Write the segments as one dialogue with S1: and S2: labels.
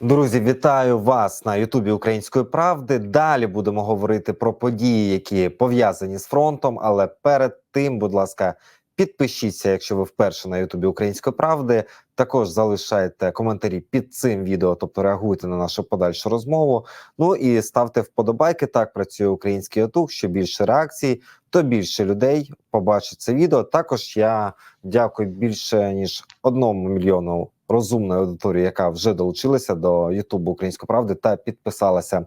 S1: Друзі, вітаю вас на Ютубі Української правди. Далі будемо говорити про події, які пов'язані з фронтом. Але перед тим, будь ласка, підпишіться, якщо ви вперше на Ютубі Української правди. Також залишайте коментарі під цим відео, тобто реагуйте на нашу подальшу розмову. Ну і ставте вподобайки. Так працює український Ютуб. Що більше реакцій, то більше людей побачить це відео. Також я дякую більше ніж одному мільйону розумної аудиторії, яка вже долучилася до Ютубу Української правди та підписалася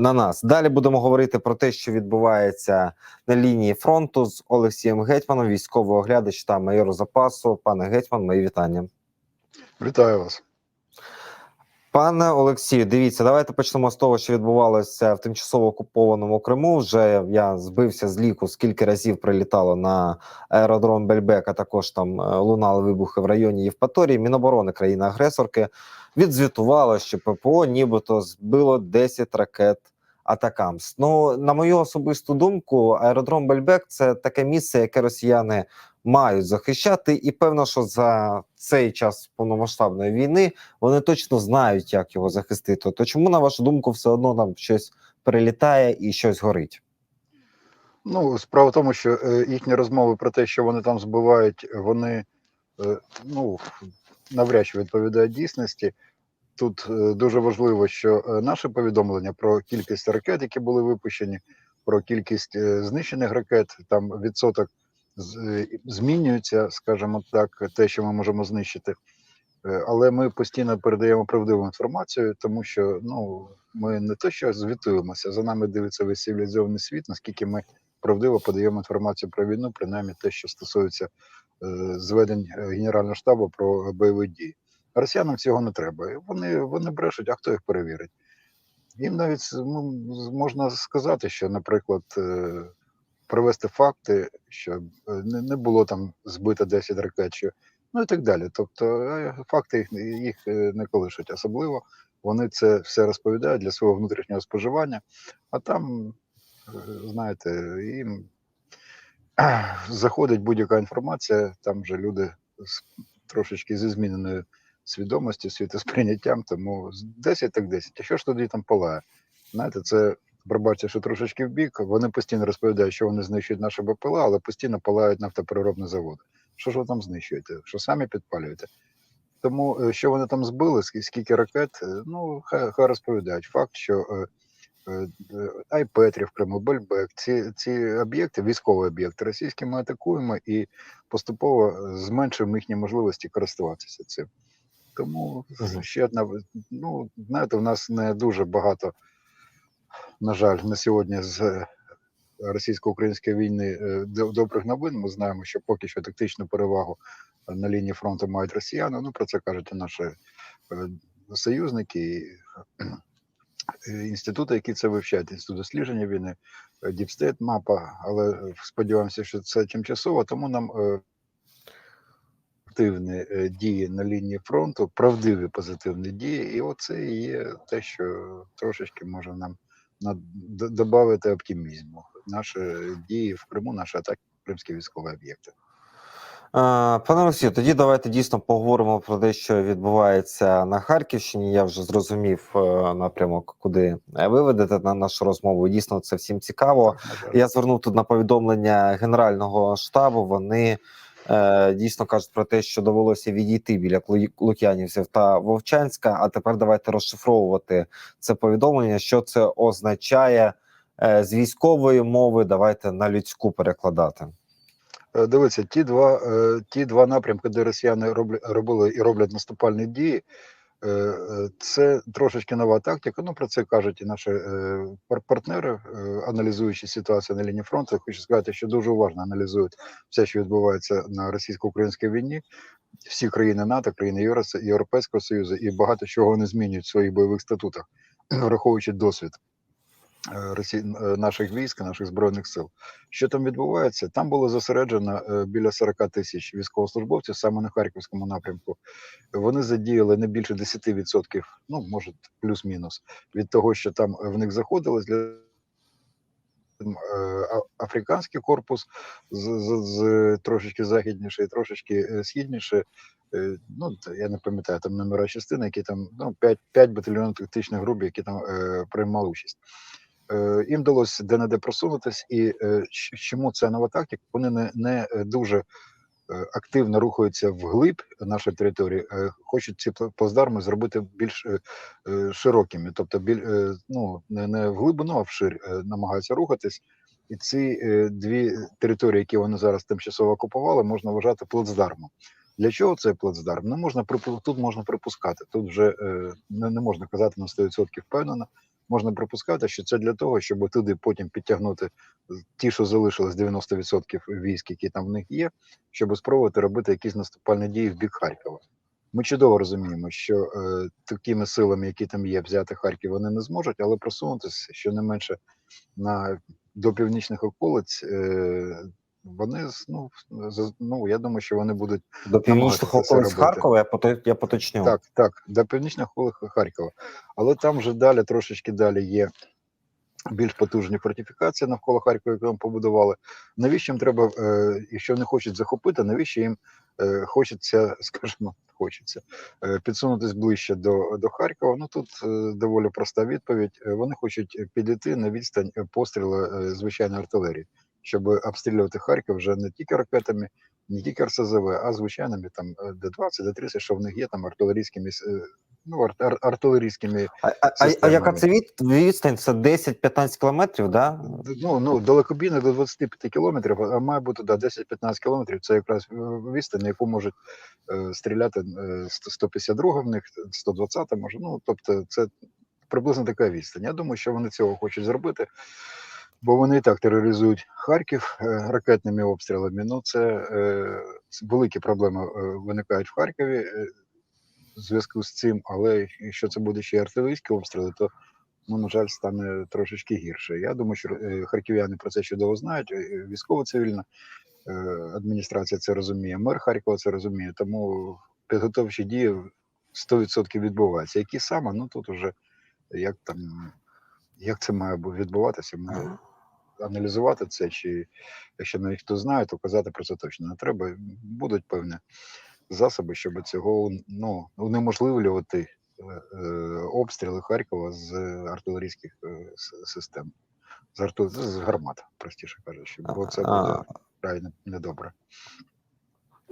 S1: на нас. Далі будемо говорити про те, що відбувається на лінії фронту з Олексієм Гетьманом, військовий оглядач та майор запасу. Пане Гетьман, мої вітання.
S2: Вітаю вас.
S1: Пане Олексію, дивіться, давайте почнемо з того, що відбувалося в тимчасово окупованому Криму. Вже я збився з ліку, скільки разів прилітало на аеродром Бельбек, а також там е, лунали вибухи в районі Євпаторії. Міноборони країни-агресорки відзвітувало, що ППО нібито збило 10 ракет Атакамс. Ну на мою особисту думку, аеродром Бельбек це таке місце, яке росіяни мають захищати, і певно, що за цей час повномасштабної війни вони точно знають, як його захистити. То чому, на вашу думку, все одно там щось прилітає і щось горить?
S2: Ну, справа в тому, що е, їхні розмови про те, що вони там збивають, вони е, ну, навряд чи відповідають дійсності. Тут е, дуже важливо, що наше повідомлення про кількість ракет, які були випущені, про кількість знищених ракет, там відсоток змінюється, скажімо так, те, що ми можемо знищити. Е, Але ми постійно передаємо правдиву інформацію, тому що ну ми не те, що звітуємося, за нами дивиться весь цивілізований світ, наскільки ми правдиво подаємо інформацію про війну, принаймні те, що стосується е, зведень е, Генерального штабу про бойові дії. Росіянам цього не треба. Вони, вони брешуть, а хто їх перевірить? Їм навіть ну, можна сказати, що, наприклад, е, привести факти, що е, не, було там збито 10 ракет, що, ну і так далі. Тобто е, факти їх, їх е, не колишуть. Особливо вони це все розповідають для свого внутрішнього споживання, а там, знаєте, їм заходить будь-яка інформація, там вже люди з, трошечки зі зміненою свідомістю, світосприйняттям, тому з 10 так 10. А що ж тоді там палає? Знаєте, це пробачте, що трошечки в бік. Вони постійно розповідають, що вони знищують наші БПЛА, але постійно палають нафтопереробні заводи. Що ж ви там знищуєте? Що самі підпалюєте? Тому е, що вони там збили, скільки ракет, е, ну хай, хай розповідають. Факт, що е, е, е, Айпетрі в Криму, Бельбек, ці, ці об'єкти, військові об'єкти російські ми атакуємо і поступово зменшуємо їхні можливості користуватися цим. Тому ще одна, ну знаєте, в нас не дуже багато, на жаль, на сьогодні з е, російсько-української війни е, до- добрих новин. Ми знаємо, що поки що тактичну перевагу е, на лінії фронту мають росіяни. Ну про це кажуть наші союзники. Інститути, які це вивчають, інститут дослідження війни, Діпстейт мапа, але сподіваємося, що це тимчасово, тому нам активні дії на лінії фронту, правдиві позитивні дії, і оце є те, що трошечки може нам додати оптимізму. Наші дії в Криму, наші атаки кримські військові об'єкти.
S1: Пане Олексію, тоді давайте дійсно поговоримо про те, що відбувається на Харківщині. Я вже зрозумів е, напрямок, куди е, ви ведете на нашу розмову. Дійсно, це всім цікаво. Я звернув тут на повідомлення Генерального штабу. Вони е, дійсно кажуть про те, що довелося відійти біля Лук'янівців та Вовчанська. А тепер давайте розшифровувати це повідомлення, що це означає е, з військової мови. Давайте на людську перекладати.
S2: Дивиться Дивіться, ті два, е, ті два напрямки, де росіяни робили і роблять наступальні дії, е, е, це трошечки нова тактика. Ну про це кажуть і наші е, партнери, е, аналізуючи ситуацію на лінії фронту. Хочу сказати, що дуже уважно аналізують все, що відбувається на російсько-українській війні. Всі країни НАТО, країни Європейського Союзу, і багато чого вони змінюють в своїх бойових статутах, враховуючи досвід е, Росі... е, наших військ, наших збройних сил. Що там відбувається? Там було зосереджено е, біля 40 тисяч військовослужбовців саме на харківському напрямку. Вони задіяли не більше 10%, ну може плюс-мінус від того, що там в них заходилось для африканський корпус з, з, з трошечки західніше і трошечки східніше. Ну, я не пам'ятаю там номера частини, які там ну, 5, 5 батальйонів тактичних груп, які там е, приймали участь. Е, їм вдалося де-не-де просунутись, і е, чому це нова тактика? Вони не, не е, дуже активно рухаються вглиб нашої території, хочуть ці пла- плацдарми зробити більш широкими, тобто біль, ну, не, в глибину, а вширь е, намагаються рухатись. І ці дві території, які вони зараз тимчасово окупували, можна вважати плацдармом. Для чого цей плацдарм? Не можна тут можна припускати. Тут вже не можна казати на 100% впевнено. Можна припускати, що це для того, щоб туди потім підтягнути ті, що залишилось 90% військ, які там в них є, щоб спробувати робити якісь наступальні дії в бік Харкова. Ми чудово розуміємо, що е, такими силами, які там є, взяти Харків, вони не зможуть, але просунутися щонайменше на до північних околиць. Е, вони з- ну, ну я думаю, що вони будуть
S1: До північних
S2: Намагатися
S1: околиць. Харкова я пото- я поточню.
S2: так, так, до північних околиць Харкова. Але там вже далі, трошечки далі є більш потужні фортифікації навколо Харкова, які вони побудували. Навіщо їм треба, е, якщо вони хочуть захопити, навіщо їм е, хочеться, скажімо, хочеться е, підсунутись ближче до, до Харкова? Ну тут доволі проста відповідь. Вони хочуть підійти на відстань пострілу звичайної артилерії, щоб обстрілювати Харків вже не тільки ракетами, не тільки РСЗВ, а звичайними там е, Д-20, Д-30, що в них є там артилерійськими е, ну, ар- ар- артилерійськими
S1: А, а, а, а яка це від, відстань? Це 10-15 кілометрів, да?
S2: Ну, ну далекобійно до 25 кілометрів, а має бути да, 10-15 кілометрів. Це якраз е, відстань, на яку можуть е, стріляти е, 152 в них, 120 може. Ну, тобто, це приблизно така відстань. Я думаю, що вони цього хочуть зробити, бо вони і так тероризують Харків е, ракетними обстрілами. Ну, це, е, великі проблеми е, виникають в Харкові. в зв'язку з цим, але якщо це буде ще й артилерійські обстріли, то ну, на жаль, стане трошечки гірше. Я думаю, що харків'яни про це чудово знають. Військово-цивільна е, адміністрація це розуміє, мер Харкова це розуміє. Тому підготовчі дії 100% відбуваються. Які саме, ну тут уже як там, як це має відбуватися, ми аналізувати це, чи якщо навіть хто знає, то казати про це точно не треба. Будуть певні засоби, щоб цього ну, унеможливлювати е, е, обстріли Харкова з артилерійських е, систем, з, арту... з гармат, простіше кажучи, бо це буде
S1: А,
S2: край не- недобре.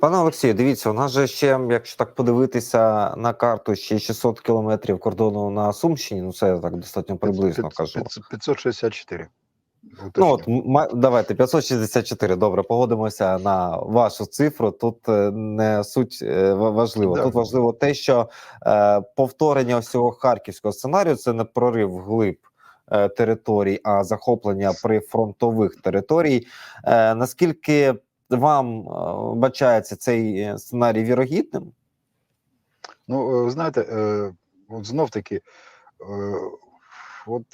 S1: Пане Олексію, дивіться, у нас же ще, якщо так подивитися на карту, ще 600 кілометрів кордону на Сумщині. Ну це я так достатньо приблизно кажу.
S2: п'ят- 564.
S1: Ну от давайте 564, Добре, погодимося на вашу цифру. Тут е, не суть е, важливо.
S2: Да.
S1: Тут важливо те, що е, повторення всього харківського сценарію це не прорив вглиб е, територій, а захоплення прифронтових територій. Е, наскільки вам вбачається бачається цей е, сценарій вірогідним?
S2: Ну, е, знаєте, е, от знов таки, е, от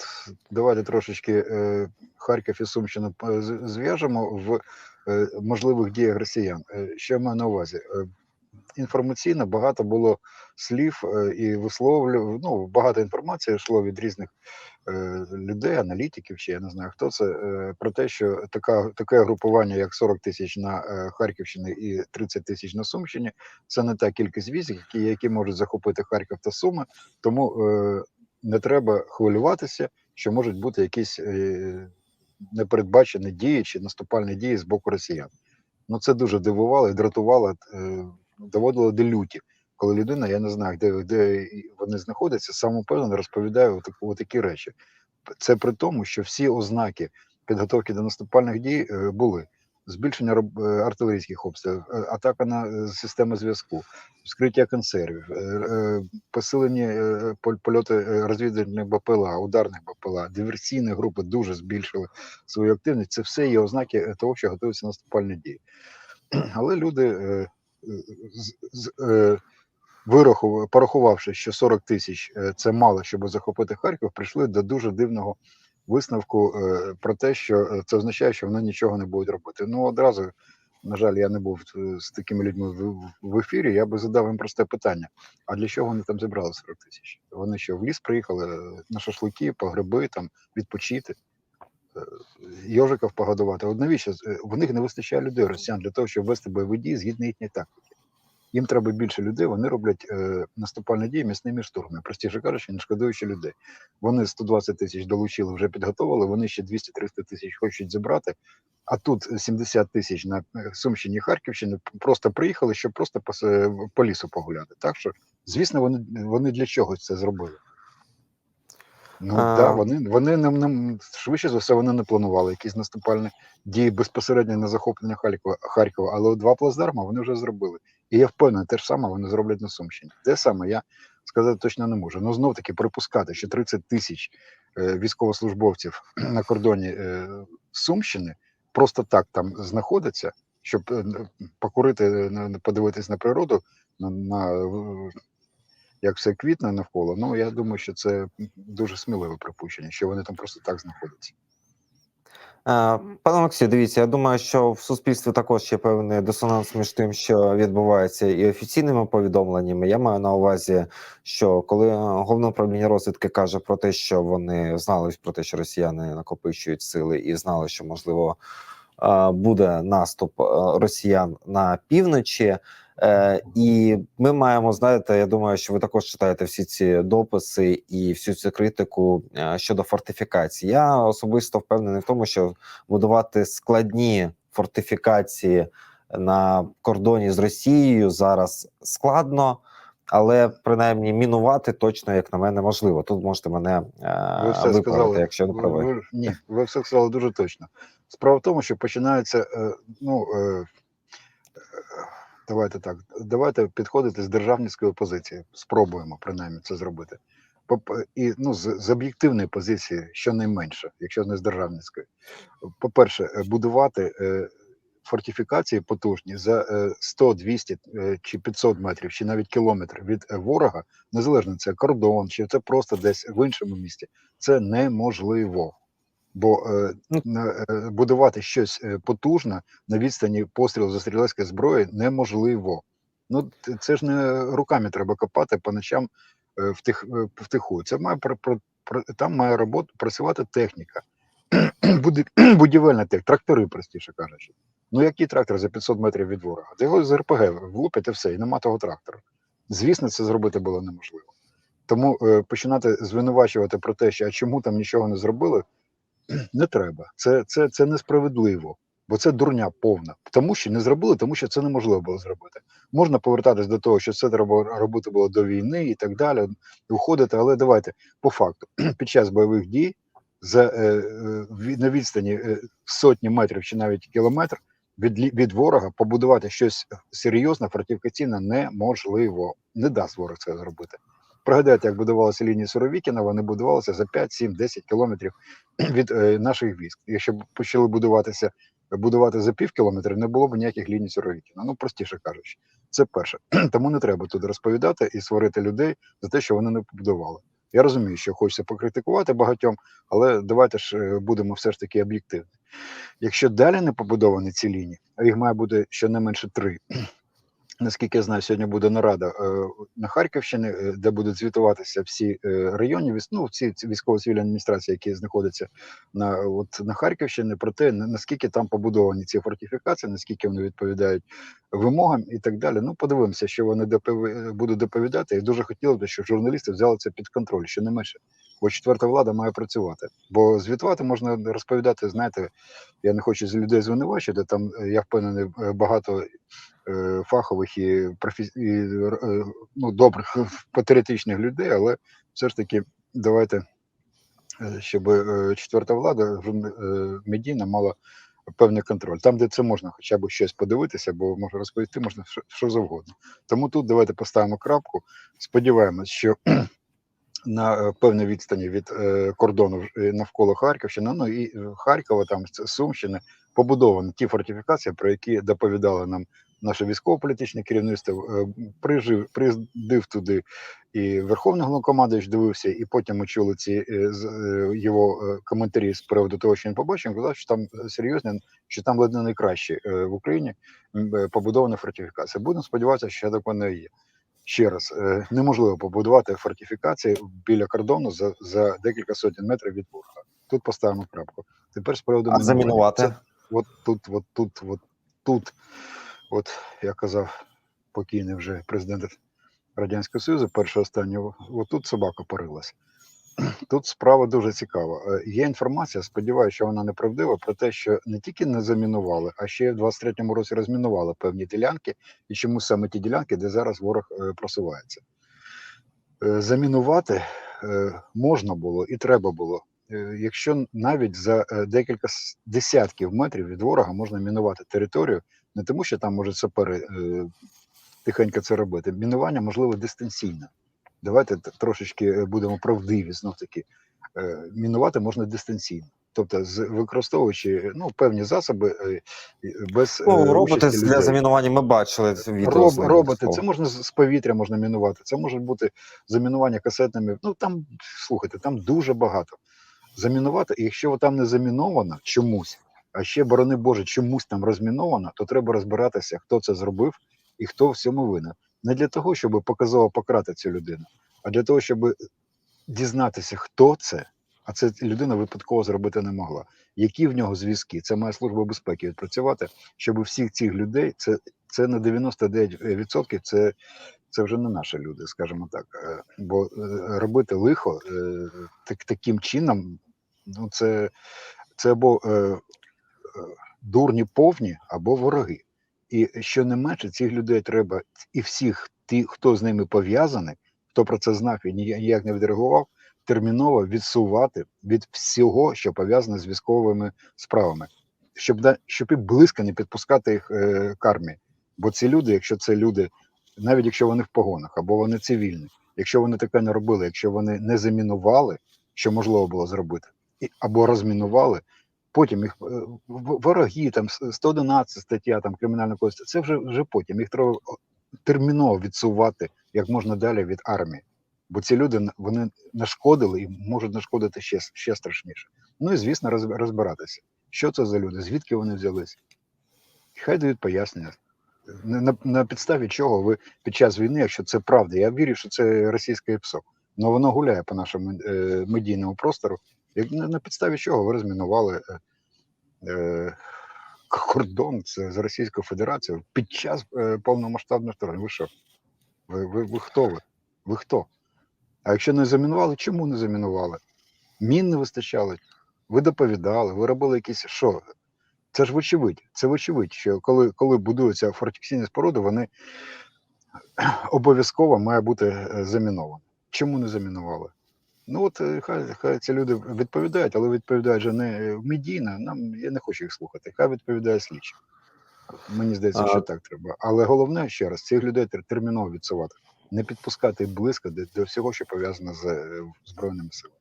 S2: давайте трошечки е, Харків і Сумщину е, зв'яжемо в е, можливих діях росіян. Е, Що я маю на увазі? Інформаційно багато було слів е, і висловлював, ну, багато інформації йшло від різних е, людей, аналітиків, чи я не знаю хто це, е, про те, що така, таке групування, як 40 тисяч на Харківщині і 30 тисяч на Сумщині, це не та кількість військ, які, які можуть захопити Харків та Суми, тому не треба хвилюватися, що можуть бути якісь непередбачені дії чи наступальні дії з боку росіян. Ну це дуже дивувало і дратувало, доводило до люті, коли людина, я не знаю, де, де вони знаходяться, самовпевнено розповідає отакі речі. Це при тому, що всі ознаки підготовки до наступальних дій е, були збільшення е, артилерійських обстрілів, е, атака на системи зв'язку, вскриття консервів, посилені польоти розвідувальних БПЛА, ударних БПЛА, диверсійні групи дуже збільшили свою активність. Це все є ознаки того, що готуються наступальні дії. Але люди, вирахував- порахувавши, що 40 тисяч е, це мало, щоб захопити Харків, прийшли до дуже дивного висновку е, про те, що е, це означає, що вони нічого не будуть робити. Ну одразу, на жаль, я не був е, з такими людьми в, ефірі. Я би задав їм просте питання: а для чого вони там зібрали 40 тисяч? Вони що в ліс приїхали е, на шашлики, по гриби, там відпочити. Е, йожиків погодувати. От навіщо? Е, В них не вистачає людей, росіян, для того, щоб вести бойові дії згідно їхньої тактики. Їм треба більше людей, вони роблять е, наступальні дії міцними штурмами, простіше кажучи, не шкодуючи людей. Вони 120 тисяч долучили, вже підготовили, вони ще 200-300 тисяч хочуть зібрати. А тут 70 тисяч на е, Сумщині Харківщині просто приїхали, щоб просто по, по лісу погуляти. Так що, звісно, вони, вони для чогось це зробили. Ну так, вони, вони не, не швидше за все вони не планували якісь наступальні дії безпосередньо на захоплення Харкова, Харкова, але два плацдарма вони вже зробили. І я впевнений, те ж саме вони зроблять на Сумщині. Де саме я сказати точно не можу. Ну знов таки припускати, що 30 тисяч е, військовослужбовців на кордоні е, Сумщини просто так там знаходяться, щоб е, покурити, е, подивитись на природу, на, на як все квітне навколо. Ну я думаю, що це дуже сміливе припущення, що вони там просто так знаходяться.
S1: Е, Пане Олексію, дивіться, я думаю, що в суспільстві також є певний дисонанс між тим, що відбувається, і офіційними повідомленнями. Я маю на увазі, що коли головне управління розвідки каже про те, що вони знали про те, що росіяни накопичують сили, і знали, що можливо е, буде наступ е, росіян на півночі. Е, і ми маємо знаєте, я думаю, що ви також читаєте всі ці дописи і всю цю критику е, щодо фортифікацій. Я особисто впевнений в тому, що будувати складні фортифікації на кордоні з Росією зараз складно, але принаймні мінувати точно, як на мене, можливо. Тут можете мене е,
S2: Ви все
S1: виправити,
S2: сказали.
S1: якщо не
S2: Ви-
S1: правий.
S2: ви- ні, ви все сказали дуже точно. Справа в тому, що починається, е, ну е, е, давайте так, давайте підходити з державницької позиції. Спробуємо принаймні це зробити. І ну, з, з об'єктивної позиції, щонайменше, якщо не з державницької. По-перше, е, будувати е, фортифікації потужні за е, 100, 200 е, чи 500 метрів, чи навіть кілометр від ворога, незалежно це кордон, чи це просто десь в іншому місті, це неможливо. Бо е,
S1: Ну.
S2: е, будувати щось е, потужне на відстані пострілу за стрілецької зброї неможливо. Ну це ж не руками треба копати по ночам е, втих, е, втиху. Це має про, про, про там має роботу працювати техніка, Буди, будівельна техніка, трактори, простіше кажучи. Ну який трактор за 500 метрів від ворога? Де його з РПГ влупять і все, і нема того трактора. Звісно, це зробити було неможливо. Тому е, починати звинувачувати про те, що а чому там нічого не зробили, не треба. Це, це, це несправедливо, бо це дурня повна. Тому що не зробили, тому що це неможливо було зробити. Можна повертатись до того, що це треба робити було до війни і так далі, уходити, але давайте по факту, під час бойових дій за, е, е, на відстані е, сотні метрів чи навіть кілометр від, від ворога побудувати щось серйозне, фортифікаційне неможливо. Не дасть ворог це зробити. Пригадайте, як будувалися лінії Суровікіна, вони будувалися за 5, 7, 10 кілометрів від е, наших військ. Якщо б почали будуватися, будувати за пів кілометра, не було б ніяких ліній Суровікіна. Ну, простіше кажучи, це перше. Тому не треба тут розповідати і сварити людей за те, що вони не побудували. Я розумію, що хочеться покритикувати багатьом, але давайте ж е, будемо все ж таки об'єктивні. Якщо далі не побудовані ці лінії, а їх має бути щонайменше три. Наскільки я знаю, сьогодні буде нарада е, на Харківщині, е, де будуть звітуватися всі е, районні ну, всі військово-цивільні адміністрації, які знаходяться на от на Харківщині, про те, наскільки там побудовані ці фортифікації, наскільки вони відповідають вимогам і так далі. Ну, подивимося, що вони допові- будуть доповідати. І дуже хотілося б, щоб журналісти взяли це під контроль, що не менше. Бо четверта влада має працювати. Бо звітувати можна розповідати, знаєте, я не хочу з людей звинувачити. Там я впевнений, багато фахових і, профі... і е, ну, добрих патріотичних людей, але все ж таки давайте, е, щоб е, четверта влада е, медійна мала певний контроль. Там, де це можна хоча б щось подивитися, бо можна розповісти, можна що, завгодно. Тому тут давайте поставимо крапку. Сподіваємось, що на е, певній відстані від е, кордону е, навколо Харківщини, ну і е, Харкова, там Сумщини, побудовані ті фортифікації, про які доповідали нам наше військово-політичне керівництво. Е, Прижив, приїздив туди і Верховний Головнокомандуючий дивився, і потім ми чули ці е, е, його коментарі з приводу того, що він побачив. Казав, що там серйозні, що там ледь не найкраще в Україні побудована фортифікація. Будемо сподіватися, що так воно є. Ще раз, неможливо побудувати фортифікації біля кордону за, за декілька сотень метрів від ворога. тут поставимо крапку. Тепер з приводу
S1: А замінувати?
S2: Це От тут, от тут, от тут, от я казав, покійний вже президент Радянського Союзу, перший останній, от тут собака порилась. Тут справа дуже цікава. Е, Є інформація, сподіваюся, що вона неправдива, про те, що не тільки не замінували, а ще в 23-му році розмінували певні ділянки, і чому саме ті ділянки, де зараз ворог е, просувається. Е, Замінувати можна було і треба було. Якщо навіть за декілька десятків метрів від ворога можна мінувати територію, не тому, що там можуть сапери е, тихенько це робити. Мінування можливо дистанційно. Давайте трошечки е, будемо правдиві знов таки. Е, Мінувати можна дистанційно. Тобто, використовуючи ну, певні засоби без е,
S1: Ну, роботи
S2: участі
S1: для замінування ми бачили відео.
S2: Роб, роботи, це можна з з повітря можна мінувати, це може бути замінування касетними. Ну там слухайте, там дуже багато. Замінувати, і якщо там не заміновано чомусь, а ще, борони Боже, чомусь там розміновано, то треба розбиратися, хто це зробив і хто в цьому винен. Не для того, щоб показово пократи цю людину, а для того, щоб дізнатися, хто це, а це людина випадково зробити не могла. Які в нього зв'язки? Це має служба безпеки відпрацювати, щоб всіх цих людей це це на 99% це, це вже не наші люди, скажімо так. Е, Бо е, робити лихо е, так, таким чином, ну це, це або дурні повні, або вороги. І що не менше, цих людей треба, і всіх ті, хто з ними пов'язаний, хто про це знав і ніяк не відреагував, терміново відсувати від всього, що пов'язане з військовими справами, щоб щоб і близько не підпускати їх е, к армії. Бо ці люди, якщо це люди, навіть якщо вони в погонах або вони цивільні, якщо вони таке не робили, якщо вони не замінували, що можливо було зробити, і, або розмінували, потім їх е, вороги, там с- 111 стаття там кримінального кодексу, це вже вже потім. Їх треба терміново відсувати як можна далі від армії. Бо ці люди вони нашкодили і можуть нашкодити ще, ще страшніше. Ну і звісно, розбиратися, що це за люди, звідки вони взялись. Хай дають пояснення. На, на, на підставі чого ви під час війни, якщо це правда, я вірю, що це російське ПСО, але воно гуляє по нашому е, медійному простору. Як на, підставі чого ви розмінували е, е, кордон з Російською Федерацією під час е, повномасштабного вторгнення? Ви що? Ви, ви, ви хто ви? Ви хто? А якщо не замінували, чому не замінували? Мін не вистачало. Ви доповідали, ви робили якісь що? Це ж вочевидь. Це вочевидь, що коли, коли будуються фортифікаційні споруди, вони обов'язково має бути е, заміновані. Чому не замінували? Ну от е, хай, хай ці люди відповідають, але відповідають же не е, медійно. Нам я не хочу їх слухати. Хай відповідає слідчий. Мені здається,
S1: А-
S2: що так треба. Але головне ще раз цих людей терміново відсувати, не підпускати близько до, до всього, що пов'язане з е, збройними силами.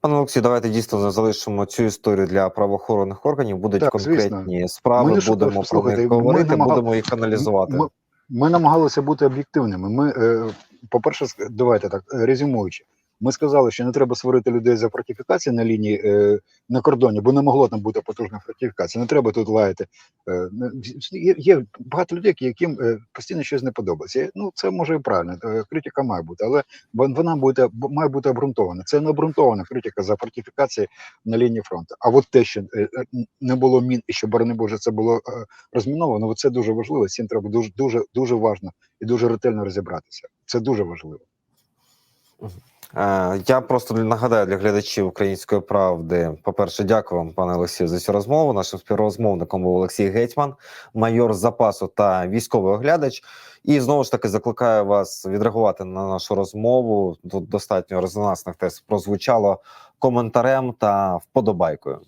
S1: Пане Олексій, давайте дійсно залишимо цю історію для правоохоронних органів. Будуть
S2: Так,
S1: конкретні справи,
S2: Ми
S1: будемо про них
S2: ми
S1: говорити,
S2: намагали-
S1: будемо їх аналізувати.
S2: Ми, ми намагалися бути об'єктивними. Ми, е, по-перше, давайте так, резюмуючи, ми сказали, що не треба сварити людей за фортифікації на лінії е, на кордоні, бо не могло там бути потужних фортифікацій. Не треба тут лаяти. Е, є, є багато людей, яким е, постійно щось не подобається. Ну це може і правильно. е, Критика має бути, але вона буде має бути обґрунтована. Це не обґрунтована критика за фортифікації на лінії фронту. А от те, що е, е, не було мін, і що борони Боже, це було е, розміновано. Це дуже важливо. Цим треба дуже дуже дуже важно і дуже ретельно розібратися. Це дуже важливо.
S1: Е, Я просто нагадаю для глядачів української правди. По-перше, дякую вам, пане Олексію, за цю розмову. Нашим співрозмовником був Олексій Гетьман, майор запасу та військовий оглядач. І знову ж таки закликаю вас відреагувати на нашу розмову. Тут достатньо резонансних тез прозвучало коментарем та вподобайкою.